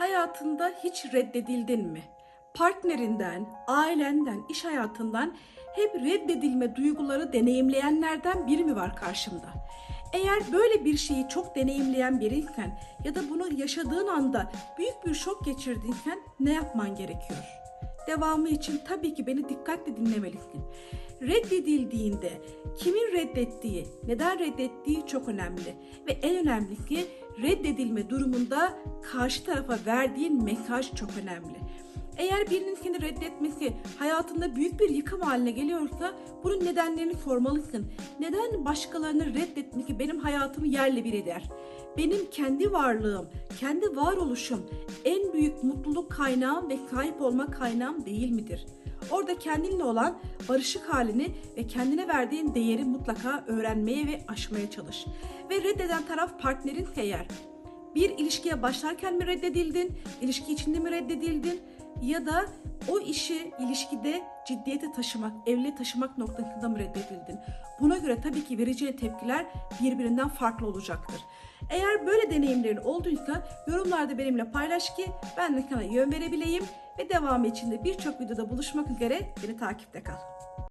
Hayatında hiç reddedildin mi? Partnerinden, ailenden, iş hayatından hep reddedilme duyguları deneyimleyenlerden biri mi var karşımda? Eğer böyle bir şeyi çok deneyimleyen biriyken ya da bunu yaşadığın anda büyük bir şok geçirdiyken ne yapman gerekiyor? Devamı için tabii ki beni dikkatle dinlemelisin. Reddedildiğinde kimin reddettiği, neden reddettiği çok önemli. Ve en önemlisi reddedilme durumunda karşı tarafa verdiğin mesaj çok önemli. Eğer birinin seni reddetmesi hayatında büyük bir yıkım haline geliyorsa bunun nedenlerini sormalısın. Neden başkalarını reddetmesi benim hayatımı yerle bir eder? Benim kendi varlığım, kendi varoluşum en büyük mutluluk kaynağım ve sahip olma kaynağım değil midir? Orada kendinle olan barışık halini ve kendine verdiğin değeri mutlaka öğrenmeye ve aşmaya çalış. Ve reddeden taraf partnerin eğer bir ilişkiye başlarken mi reddedildin, ilişki içinde mi reddedildin ya da o işi ilişkide ciddiyete taşımak, evliliğe taşımak noktasında mı reddedildin? Buna göre tabii ki vereceğin tepkiler birbirinden farklı olacaktır. Eğer böyle deneyimlerin olduysa yorumlarda benimle paylaş ki ben de sana yön verebileyim ve devamı için de birçok videoda buluşmak üzere beni takipte kal.